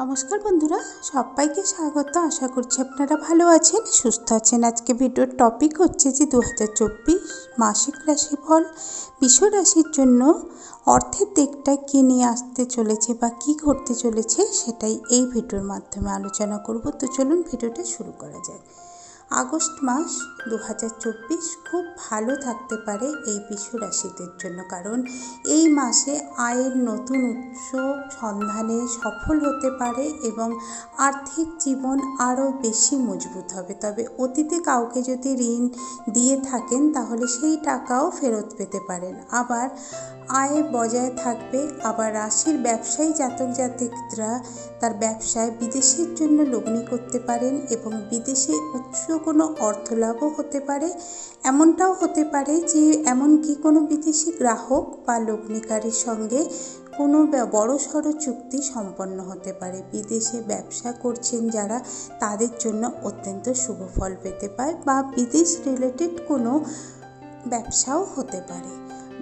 নমস্কার বন্ধুরা, সবাইকে স্বাগত। আশা করছি আপনারা ভালো আছেন, সুস্থ আছেন। আজকে ভিডিওর টপিক হচ্ছে যে দু হাজার চব্বিশ মাসিক রাশিফল বিশ্ব রাশির জন্য অর্থের দিকটা কী নিয়ে আসতে চলেছে বা কি ঘটতে চলেছে সেটাই এই ভিডিওর মাধ্যমে আলোচনা করব। তো চলুন ভিডিওটা শুরু করা যায় আগস্ট মাস দু হাজার চব্বিশ খুব ভালো থাকতে পারে এই বিশ্ব রাশিদের জন্য। কারণ এই মাসে আয়ের নতুন উৎস সন্ধানে সফল হতে পারে এবং আর্থিক জীবন আরও বেশি মজবুত হবে। তবে অতীতে কাউকে যদি ঋণ দিয়ে থাকেন, তাহলে সেই টাকাও ফেরত পেতে পারেন। আবার আয় বজায় থাকবে। আবার রাশির ব্যবসায়ী জাতক জাতিকরা তার ব্যবসায় বিদেশের জন্য লগ্নি করতে পারেন এবং বিদেশে উৎস কোনো অর্থলাভও হতে পারে, এমনটাও হতে পারে যে এমনকি কোনো বিদেশি গ্রাহক বা লগ্নিকারীর সঙ্গে কোনো বড় সড়ো চুক্তি সম্পন্ন হতে পারে। বিদেশে ব্যবসা করছেন যারা, তাদের জন্য অত্যন্ত শুভ ফল পেতে পায় বা বিদেশ রিলেটেড কোনো ব্যবসাও হতে পারে।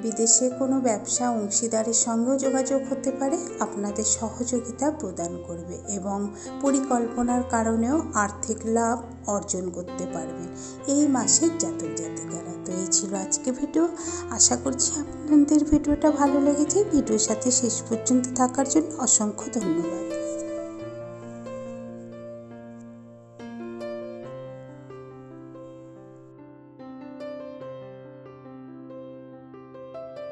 বিদেশে কোনো ব্যবসা অংশীদারের সঙ্গেও যোগাযোগ হতে পারে, আপনাদের সহযোগিতা প্রদান করবে এবং পরিকল্পনার কারণেও আর্থিক লাভ অর্জন করতে পারবেন এই মাসের জাতক জাতিকারা। তো এই ছিল আজকে ভিডিও। আশা করছি আপনাদের ভিডিওটা ভালো লেগেছে। ভিডিওর সাথে শেষ পর্যন্ত থাকার জন্য অসংখ্য ধন্যবাদ।